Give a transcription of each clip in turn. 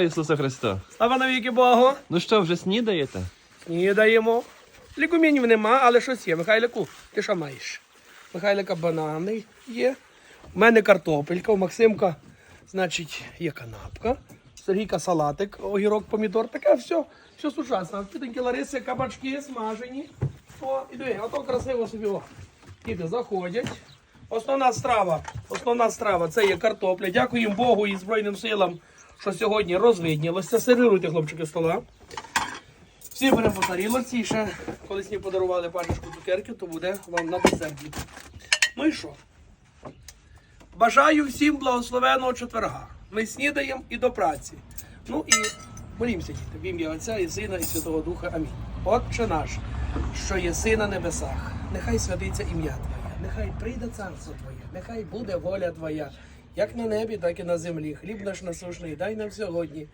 Ісуса Христа. Слава навіки Богу. Ну що, вже снідаєте? Снідаємо. Лікумінів нема, але щось є. Михайлику, ти що маєш? Михайлика банани є. У мене картопелька, у Максимка, значить, є канапка. Сергійка салатик, огірок, помідор. Таке все, все сучасно. В Лариси кабачки смажені. О, і диви, ото красиво собі. О. Діти заходять. Основна страва, основна страва це є картопля. Дякуємо Богу і Збройним силам, що сьогодні розвиднілося. Сервіруйте, хлопчики, стола. Всі беремо по тарілочці і ще колись мені подарували пачечку цукерки, то буде вам на десерт. Ну і що? Бажаю всім благословеного четверга. Ми снідаємо і до праці. Ну і молімося, в ім'я Отця і Сина, і Святого Духа. Амінь. Отче наш, що єси на небесах, нехай святиться ім'я Твоє, нехай прийде царство Твоє, нехай буде воля Твоя, як на небі, так і на землі. Хліб наш насушний дай нам сьогодні.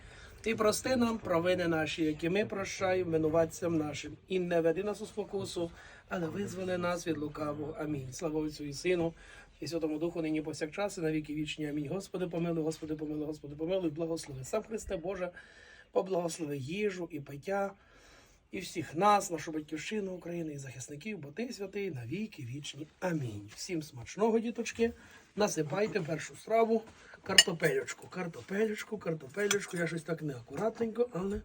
І прости нам провини наші, які ми прощаємо винуватцям нашим. І не веди нас у спокусу, але визволи нас від лукавого. Амінь. Слава Отцю і Сину, і Святому Духу, нині повсякчас, і на віки вічні. Амінь. Господи, помилуй, Господи, помилуй, Господи, помилуй, благослови. Сам Христе Боже, поблагослови їжу і пиття, і всіх нас, нашу батьківщину України, і захисників, бо ти святий на віки вічні. Амінь. Всім смачного, діточки. Насипайте першу страву картопелючку. Картопелючку, картопелючку. Я щось так неакуратненько, але